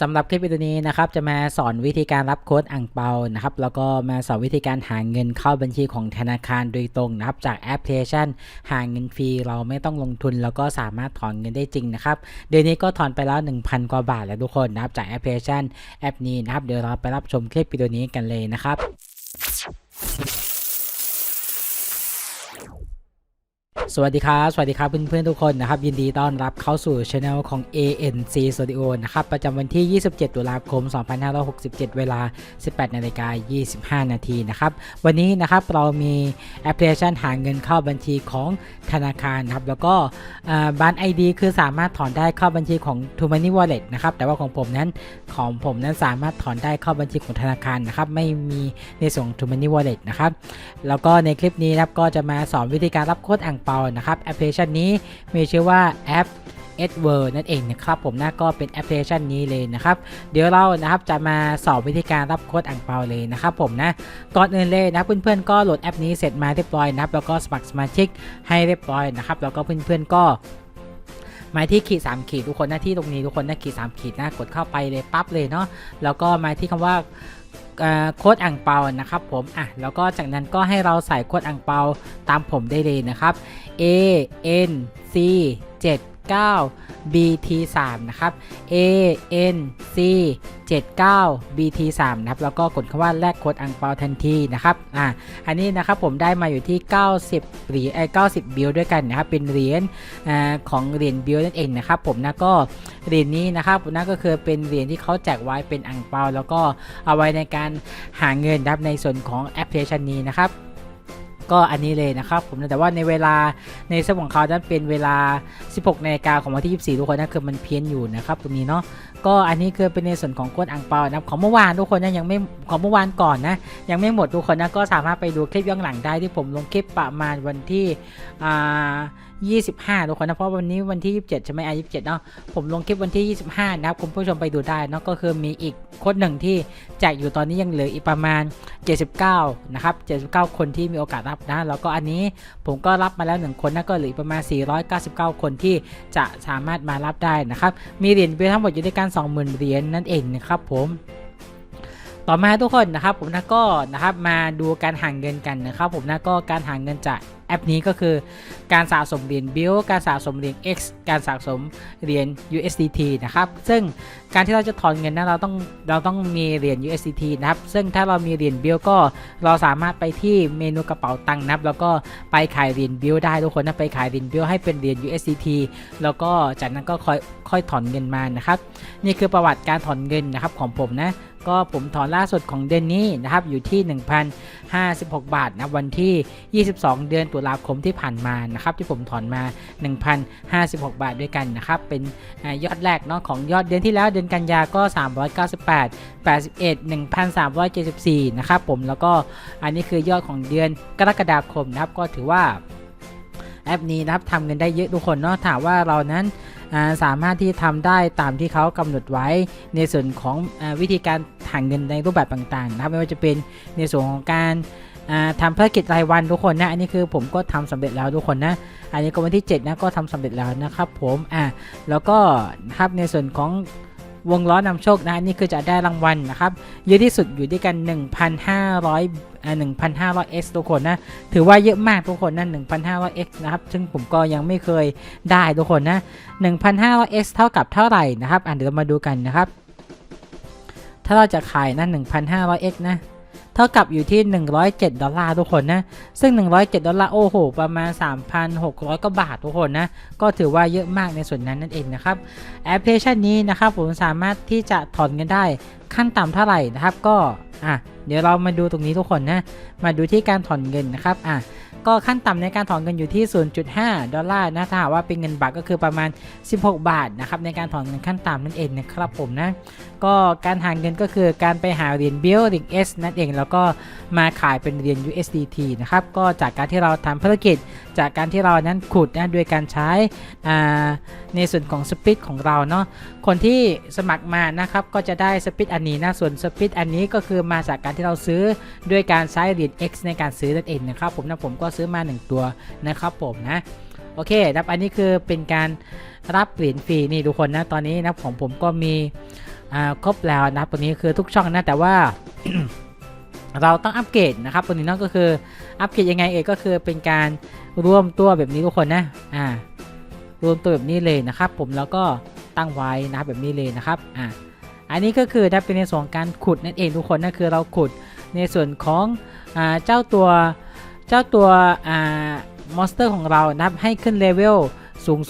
สำหรับคลิปวิดีโอนี้นะครับจะมาสอนวิธีการรับโค้ดอ่างเปานะครับแล้วก็มาสอนวิธีการหาเงินเข้าบัญชีของธนาคารโดยตรงนะครับจากแอปพลิเคชัน หาเงินฟรีเราไม่ต้องลงทุน แล้วก็สามารถถอนเงินได้จริงนะครับเดือนนี้ก็ถอนไปแล้ว 1,000 กว่าบาทแล้วทุกคนนะครับจากแอปพลิเคชันแอปนี้นะครับเดี๋ยวเราไปรับชมคลิปวิดีโอนี้กันเลยนะครับ สวัสดีครับ สวัสดีครับเพื่อนๆทุกคนนะครับ ยินดีต้อนรับเข้าสู่ช anel ของ ANC Studio นะครับ ประจำวันที่ 27 ตุลาคม 2567 เวลา 18นาฬิกา25 นาทีนะครับ วันนี้นะครับเรามีแอปพลิเคชันหาเงินเข้าบัญชีของธนาคารนะครับ แล้วก็บันไอดีคือสามารถถอนได้เข้าบัญชีของ t o Money Wallet นะครับ แต่ว่าของผมนั้นของผมนั้นสามารถถอนได้เข้าบัญชีของธนาคารนะครับ ไม่มีในส่วนของ t o Money Wallet นะครับ แล้วก็ในคลิปนี้นะครับก็จะมาสอนวิธีการรับโค้ดอ่างเปานะครับแอปพลิเคชันนี้มีชื่อว่าแอป e d w o r d นั่นเองนะครับผมนะก็เป็นแอปพลิเคชันนี้เลยนะครับเดี๋ยวเรานะครับจะมาสอนวิธีการรับโค้ดอ่างเปาเลยนะครับผมนะก่อนอื่นเลยนะเพื่อนๆก็โหลดแอปนี้เสร็จมาเรียบร้อยนะครับแล้วก็สมัครสมาชิกให้เรียบร้อยนะครับแล้วก็เพื่อนๆก็มาที่ขีด3ขีดทุกคนหน้าที่ตรงนี้ทุกคนหนะขีด3ขีดนะกดเข้าไปเลยปั๊บเลยเนาะแล้วก็มาที่คำว่า โค้ดอ่างเปานะครับผมอะแล้วก็จากนั้นก็ให้เราใส่โค้ดอ่างเปาตามผมได้เลยนะครับ A N C 7 9 BT 3 นะครับ A N C 79 BT 3 นะครับ แล้วก็กดคำว่าแลกโค้ดอังเปาทันทีนะครับ อ่า อันนี้นะครับผมได้มาอยู่ที่ 90 เหรียญไอ้90 บิลด้วยกันนะครับ เป็นเหรียญอ่าของเหรียญบิลนั่นเองนะครับ ผมนะก็เหรียญนี้นะครับนั่นก็คือเป็นเหรียญที่เขาแจกไว้เป็นอังเปาแล้วก็เอาไว้ในการหาเงินนะครับในส่วนของแอปพลิเคชันนี้นะครับ ก็อันนี้เลยนะครับผมแต่ว่าในเวลาในเซตของเขานั้นเป็นเวลา 16นาฬิกาของวันที่ 24 ทุกคนนั่นคือมันเพี้ยนอยู่นะครับตรงนี้เนาะก็อันนี้คือเป็นในส่วนของกวนอ่างเปานะของเมื่อวานทุกคนนะยังไม่ของเมื่อวานก่อนนะยังไม่หมดทุกคนนะก็สามารถไปดูคลิปย้อนหลังได้ที่ผมลงคลิปประมาณวันที่อ่า 25 ทุกคนนะเพราะวันนี้วันที่ 27 ใช่ไหมอะ27 เนาะผมลงคลิปวันที่ 25 นะครับคุณผู้ชมไปดูได้เนาะก็คือมีอีกโค้ดหนึ่งที่แจกอยู่ตอนนี้ยังเหลืออีกประมาณ 79 นะครับ 79 คนที่มีโอกาสรับนะแล้วก็อันนี้ผมก็รับมาแล้ว 1 คนนะก็เหลือประมาณ 499 คนที่จะสามารถมารับได้นะครับมีเหรียญเบียทั้งหมดอยู่ด้วยกัน 20,000 เหรียญนั่นเองนะครับผม ต่อมาทุกคนนะครับผมนะก็นะครับมาดูการหาเงินกันนะครับผมนะก็การหาเงินจากแอปนี้ก็คือการสะสมเหรียญ BIL การสะสมเหรียญ X การสะสมเหรียญ USDT นะครับ ซึ่งการที่เราจะถอนเงินนะเราต้องเราต้องมีเหรียญ USDT นะครับ ซึ่งถ้าเรามีเหรียญ BIL ก็เราสามารถไปที่เมนูกระเป๋าตังค์นับ แล้วก็ไปขายเหรียญ BIL ได้ทุกคนนะไปขายเหรียญ BIL ให้เป็นเหรียญ USDT แล้วก็จากนั้นก็ค่อยค่อยถอนเงินมานะครับ นี่คือประวัติการถอนเงินนะครับของผมนะ ก็ผมถอนล่าสุดของเดือนนี้นะครับอยู่ที่ 1,056 บาทนะวันที่ 22 เดือนตุลาคมที่ผ่านมานะครับที่ผมถอนมา 1,056 บาทด้วยกันนะครับเป็นยอดแรกเนาะของยอดเดือนที่แล้วเดือนกันยาก็ 398 81 1,374นะครับผมแล้วก็อันนี้คือยอดของเดือนกรกฎาคมนะครับก็ถือว่าแอปนี้นะครับทำเงินได้เยอะทุกคนเนาะถามว่าเรานั้น สามารถที่ทำได้ตามที่เขากำหนดไว้ในส่วนของอวิธีการหางเงินในรูปแบบต่างๆนะครับไม่ว่าจะเป็นในส่วนของการทำภารกิจรายวันทุกคนนะอันนี้คือผมก็ทำสำเร็จแล้วทุกคนนะอันนี้ก็วันที่7นะก็ทำสำเร็จแล้วนะครับผมอ่าแล้วก็นะครับในส่วนของ วงล้อนำโชคนะนี่คือจะได้รางวัลนะครับ เยอะที่สุดอยู่ด้วยกัน 1,500อ่า 1,500x ทุกคนนะ ถือว่าเยอะมากทุกคนนะ 1,500x นะครับ ซึ่งผมก็ยังไม่เคยได้ทุกคนนะ 1,500x เท่ากับเท่าไหร่นะครับอ่าเดี๋ยวเรามาดูกันนะครับ ถ้าเราจะขายนะ 1,500x นะ เท่ากับอยู่ที่ 107 ดอลลาร์ทุกคนนะ ซึ่ง 107 ดอลลาร์โอ้โห ประมาณ 3,600 กว่าบาททุกคนนะ ก็ถือว่าเยอะมากในส่วนนั้นนั่นเองนะครับแอปพลิเคชันนี้นะครับผมสามารถที่จะถอนเงินได้ขั้นต่ำเท่าไหร่นะครับก็อะเดี๋ยวเรามาดูตรงนี้ทุกคนนะ มาดูที่การถอนเงินนะครับอะ ก็ขั้นต่ำในการถอนเงินอยู่ที่ 0.5 ดอลลาร์นะถ้าหากว่าเป็นเงินบาทก็คือประมาณ 16 บาทนะครับในการถอนเงินขั้นต่ำนั่นเองนะครับผมนะก็การหาเงินก็คือการไปหาเหรียญ b i l เหรียญ S นั่นเองแล้วก็มาขายเป็นเหรียญ USDT นะครับก็จากการที่เราทำภารกิจ จากการที่เรานั้นขุดนะด้วยการใช้ในส่วนของสปิดของเราเนาะคนที่สมัครมานะครับก็จะได้สปิดอันนี้นะส่วนสปิดอันนี้ก็คือมาจากการที่เราซื้อด้วยการใช้เหรียญ X ในการซื้อนั่นเองนะครับผมนะผมก็ซื้อมา 1 ตัวนะครับผมนะโอเคครับอันนี้คือเป็นการรับเหรียญฟรีนี่ทุกคนนะตอนนี้นะของผมก็มีครบแล้วนะครับตัวนี้คือทุกช่องนะแต่ว่าเราต้องอัปเกรดนะครับตัวนี้นั่นก็คืออัปเกรดยังไงเอ่ยก็คือเป็นการรวมตัวแบบนี้ทุกคนนะอ่ารวมตัวแบบนี้เลยนะครับ ผมแล้วก็ตั้งไว้นะครับแบบนี้เลยนะครับอ่าอันนี้ก็คือถ้าเป็นในส่วนของการขุดนั่นเองทุกคนนั่นคือเราขุดในส่วนของอเจ้าตัว เจ้าตัวอ่ามอนสเตอร์ของเรานะครับให้ขึ้นเลเวล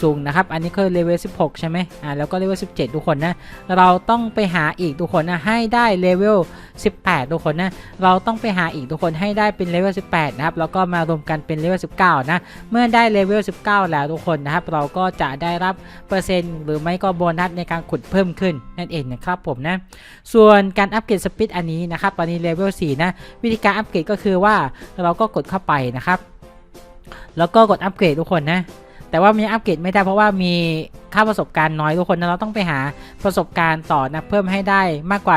สูงๆนะครับ อันนี้คือเลเวล 16 ใช่ไหมอ่า แล้วก็เลเวล 17 ทุกคนนะ เราต้องไปหาอีกทุกคนนะ ให้ได้เลเวล 18 ทุกคนนะ เราต้องไปหาอีกทุกคนให้ได้เป็นเลเวล 18 นะครับ แล้วก็มารวมกันเป็นเลเวล 19 นะ เมื่อได้เลเวล 19 แล้วทุกคนนะครับ เราก็จะได้รับเปอร์เซ็นต์ หรือไม่ก็โบนัสในการขุดเพิ่มขึ้นนั่นเองนะครับผมนะ ส่วนการอัปเกรดสปีดอันนี้นะครับ ตอนนี้เลเวล 4 นะ วิธีการอัปเกรดก็คือว่าเราก็กดเข้าไปนะครับ แล้วก็กดอัปเกรดทุกคนนะ แต่ว่ามีอัปเกรดไม่ได้เพราะว่ามีค่าประสบการณ์น้อยทุกคนนะเราต้องไปหาประสบการณ์ต่อนะเพิ่มให้ได้มากกว่า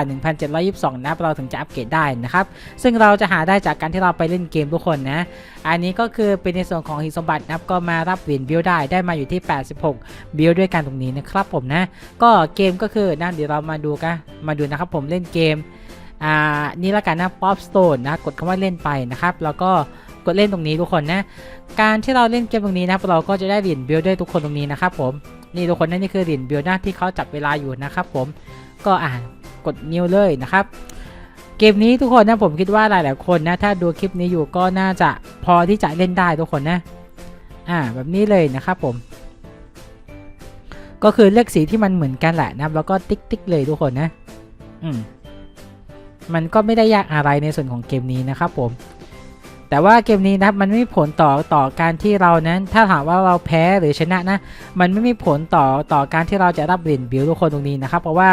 1722นะเราถึงจะอัปเกรดได้นะครับ ซึ่งเราจะหาได้จากการที่เราไปเล่นเกมทุกคนนะ อันนี้ก็คือเป็นในส่วนของหินสมบัตินะครับก็มารับเหรียญบิลได้ได้มาอยู่ที่ 86 บิลด้วยกันตรงนี้นะครับผมนะ ก็เกมก็คือนะเดี๋ยวเรามาดูกันมาดูนะครับผมเล่นเกมอ่านี่ละกันนะ Pop Stone นะกดคำว่าเล่นไปนะครับ แล้วก็ กดเล่นตรงนี้ทุกคนนะ การที่เราเล่นเกมตรงนี้นะครับเราก็จะได้เหรียญบิลด้วยทุกคนตรงนี้นะครับผมนี่ทุกคนนั่นนี่คือเหรียญบิลนะที่เขาจับเวลาอยู่นะครับผมก็อ่านกดนิวเลยนะครับเกมนี้ทุกคนนะผมคิดว่าหลายๆคนนะถ้าดูคลิปนี้อยู่ก็น่าจะพอที่จะเล่นได้ทุกคนนะอ่าแบบนี้เลยนะครับผม ก็คือเลือกสีที่มันเหมือนกันแหละนะครับ แล้วก็ติ๊กติ๊กเลยทุกคนนะ อืมมันก็ไม่ได้ยากอะไรในส่วนของเกมนี้นะครับผม แต่ว่าเกมนี้นะครับมันไม่มีผลต่อต่อการที่เรานั้นถ้าถามว่าเราแพ้หรือชนะนะมันไม่มีผลต่อต่อการที่เราจะรับเหรียญบิลทุกคนตรงนี้นะครับ เพราะว่า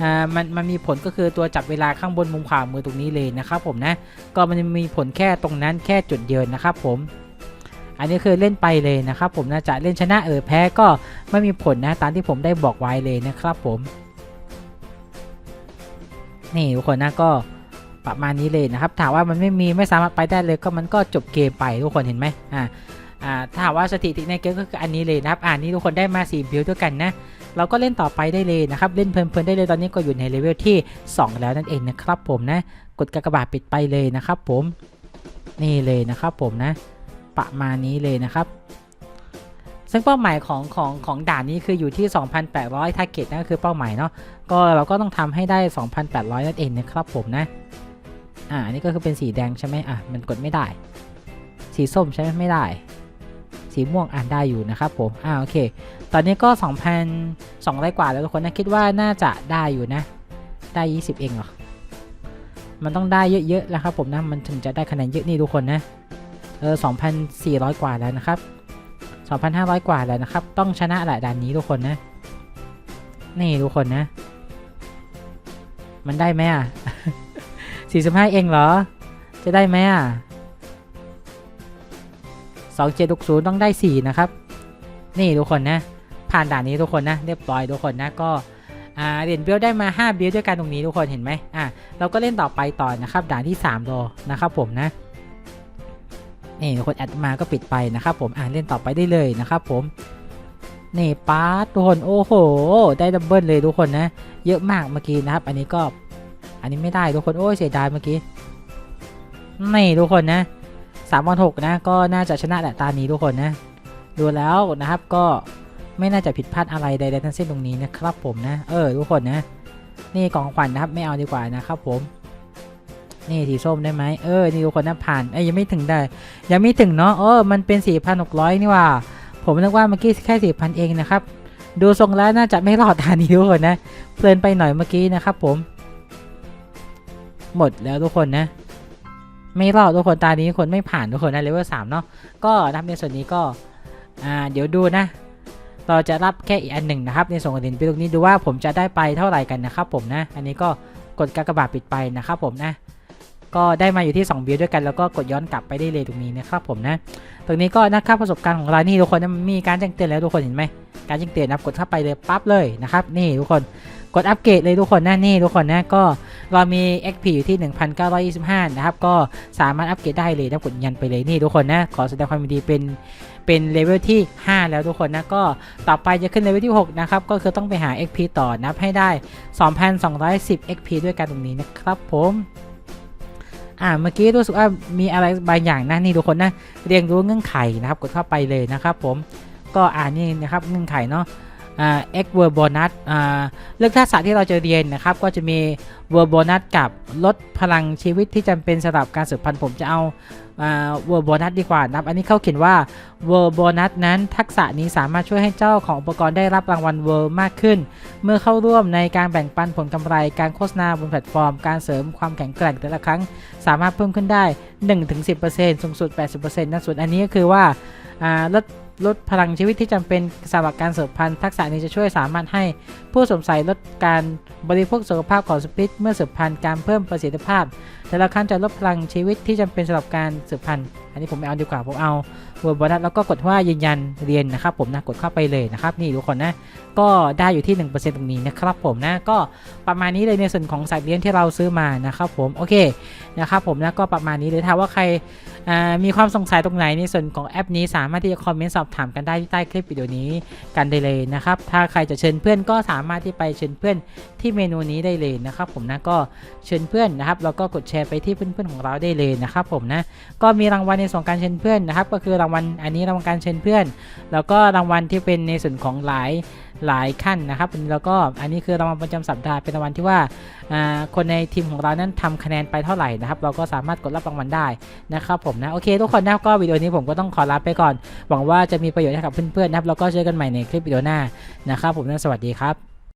อ่ามันมันมีผลก็คือตัวจับเวลาข้างบนมุมขวามือตรงนี้เลยนะครับผมนะก็มันมีผลแค่ตรงนั้นแค่จุดเดียวนะครับผมอันนี้คือเล่นไปเลยนะครับผมนะจะเล่นชนะเออแพ้ก็ไม่มีผลนะตามที่ผมได้บอกไว้เลยนะครับผม นี่ทุกคนนะก็ ประมาณนี้เลยนะครับถามว่ามันไม่มีไม่สามารถไปได้เลยก็มันก็จบเกมไปทุกคนเห็นไหมอ่าอ่าถ้ามว่าสถิติในเกมก็คืออันนี้เลยนะครับอ่านี่ทุกคนได้มา4บิลด้วยกันนะเราก็เล่นต่อไปได้เลยนะครับ เล่นเพลินๆได้เลยตอนนี้ก็อยู่ในเลเวลที่ 2 แล้วนั่นเองนะครับผมนะ กดกากบาทปิดไปเลยนะครับผมนี่เลยนะครับผมนะ ประมาณนี้เลยนะครับ ซึ่งเป้าหมายของของของด่านนี้คืออยู่ที่ 2,800ทาร์เก็ตนั่นก็คือเป้าหมายเนาะก็เราก็ต้องทำให้ได้ 2,800 นั่นเองนะครับผมนะ อ่าอันนี้ก็คือเป็นสีแดงใช่ไหมอะมันกดไม่ได้ สีส้มใช่ไหมไม่ได้ สีม่วงอ่านได้อยู่นะครับผมอ่าโอเค ตอนนี้ก็ 2,200 กว่าแล้วทุกคนนะคิดว่าน่าจะได้อยู่นะ ได้ 20 เองเหรอมันต้องได้เยอะๆแล้วครับผมนะมันถึงจะได้คะแนนเยอะนี่ทุกคนนะเออ2,400 กว่าแล้วนะครับ 2,500 กว่าแล้วนะครับ ต้องชนะแหละด่านนี้ทุกคนนะ นี่ทุกคนนะ มันได้ไหมอะ 45 เองเหรอ จะได้ไหมอะ2760 ต้องได้ 4 นะครับ นี่ทุกคนนะ ผ่านด่านนี้ทุกคนนะ เรียบร้อยทุกคนนะก็อ่าเหรียญเบลได้มา 5 เบลด้วยกันตรงนี้ทุกคนเห็นไหมอะเราก็เล่นต่อไปต่อนะครับ ด่านที่3รอนะครับผมนะนี่ทุกคนแอดมาก็ปิดไปนะครับผมอ่านเล่นต่อไปได้เลยนะครับผมนี่ปาร์ตทุกคนโอ้โห ได้ดับเบิลเลยทุกคนนะ เยอะมากเมื่อกี้นะครับ อันนี้ก็ อันนี้ไม่ได้ทุกคนโอ้ยเสียดายเมื่อกี้นี่ทุกคนนะสามวันหกนะก็น่าจะชนะแหละตานี้ทุกคนนะดูแล้วนะครับก็ไม่น่าจะผิดพลาดอะไรใดๆทั้งสิ้นตรงนี้นะครับผมนะ เออทุกคนนะ นี่กองขวัญนะครับไม่เอาดีกว่านะครับผม นี่สีส้มได้ไหมเออนี่ทุกคนนะผ่านเอ้ยยังไม่ถึงได้ ยังไม่ถึงเนาะเออมันเป็น 4,600 นี่ว่า ผมนึกว่าเมื่อกี้แค่ 4,000 เองนะครับ ดูทรงแล้วน่าจะไม่รอดทานนี้ทุกคนนะเพลินไปหน่อยเมื่อกี้นะครับผม หมดแล้วทุกคนนะ ไม่รอดทุกคนตานี้คนไม่ผ่านทุกคนนะเลเวล3เนาะก็ทำในส่วนนี้ก็อ่าเดี๋ยวดูนะ เราจะรับแค่อีกอันหนึ่งนะครับ ในส่วนของเหรียญปีตรงนี้ดูว่าผมจะได้ไปเท่าไหร่กันนะครับผมนะ อันนี้ก็กดกากบาทปิดไปนะครับผมนะก็ได้มาอยู่ที่2บิลด้วยกันแล้วก็กดย้อนกลับไปได้เลยตรงนี้นะครับผมนะ ตรงนี้ก็นะครับประสบการณ์ของเรานี่ทุกคนนะมันมีการแจ้งเตือนแล้วทุกคนเห็นไหมการแจ้งเตือนนะกดเข้าไปเลยปั๊บเลยนะครับ นี่ทุกคน กดอัปเกรดเลยทุกคนนะนี่ทุกคนนะก็เรามี XP อยู่ที่ 1925 นะครับ ก็สามารถอัปเกรดได้เลยนะกดยันไปเลยนี่ทุกคนนะขอแสดงความยินดีเป็นเป็นเลเวลที่ 5 แล้วทุกคนนะก็ต่อไปจะขึ้นเลเวลที่ 6 นะครับ ก็คือต้องไปหา XP ต่อนับให้ได้ 2,210 XP ด้วยกันตรงนี้นะครับผมอ่าเมื่อกี้รู้สึกว่ามีอะไรบางอย่างนะนี่ทุกคนนะเรียนรู้เงื่อนไขนะครับกดเข้าไปเลยนะครับผมก็อ่านนี่นะครับเงื่อนไขเนาะ เอ่า X word bonus อ่าเรื่องทักษะที่เราจะเรียนนะครับ ก็จะมี word bonus กับลดพลังชีวิตที่จำเป็นสำหรับการสืบพันธุ์ผมจะเอาอ่า word bonus ดีกว่านะครับ อันนี้เขาเขียนว่า word bonus นั้นทักษะนี้สามารถช่วยให้เจ้าของอุปกรณ์ได้รับรางวัล word มากขึ้น เมื่อเข้าร่วมในการแบ่งปันผลกำไร การโฆษณาบนแพลตฟอร์ม การเสริมความแข็งแกร่งแต่ละครั้ง สามารถเพิ่มขึ้นได้ 1-10%สูงสุด 80%นะส่วนอันนี้ก็คือว่าลด ลดพลังชีวิตที่จำเป็นสำหรับการเสริมพันธุ์ ทักษะนี้จะช่วยสามารถให้ผู้สวมใส่ลดการบริโภคสุขภาพของสปิตเมื่อสืบพันธุ์การเพิ่มประสิทธิภาพ แต่ละครั้งจะลดพลังชีวิตที่จำเป็นสำหรับการสืบพันธุ์ อันนี้ผมไม่เอาดีกว่าผมเอา เวอร์บอนัสแล้วก็กดว่ายืนยันเรียนนะครับผมนะกดเข้าไปเลยนะครับนี่ทุกคนนะก็ได้อยู่ที่ 1%ตรงนี้นะครับผมนะก็ประมาณนี้เลยในส่วนของสายเรียนที่เราซื้อมานะครับผมโอเคนะครับผมนะก็ประมาณนี้เลยถ้าว่าใครมีความสงสัยตรงไหนในส่วนของแอปนี้สามารถที่จะคอมเมนต์สอบถามกันได้ที่ใต้คลิปวิดีโอนี้กันได้เลยนะครับถ้าใครจะเชิญเพื่อนก็สามารถที่ไปเชิญเพื่อนที่เมนูนี้ได้เลยนะครับผมนะก็เชิญเพื่อนนะครับแล้วก็กดแชร์ไปที่เพื่อนๆของเราได้เลยนะครับผมนะก็มีรางวัลในส่วนการเชิญเพื่อนนะครับก็คือรางวัลอันนี้รางวัลการเชิญเพื่อน แล้วก็รางวัลที่เป็นในส่วนของหลายหลายขั้นนะครับแล้วก็อันนี้คือรางวัลประจำสัปดาห์เป็นรางวัลที่ว่าคนในทีมของเรานั้นทำคะแนนไปเท่าไหร่นะครับ เราก็สามารถกดรับรางวัลได้นะครับผมนะโอเคทุกคนนะก็วิดีโอนี้ผมก็ต้องขอลาไปก่อน หวังว่าจะมีประโยชน์ให้กับเพื่อนๆนะครับแล้วก็เจอกันใหม่ในคลิปวิดีโอหน้านะครับผมนะสวัสดีครับ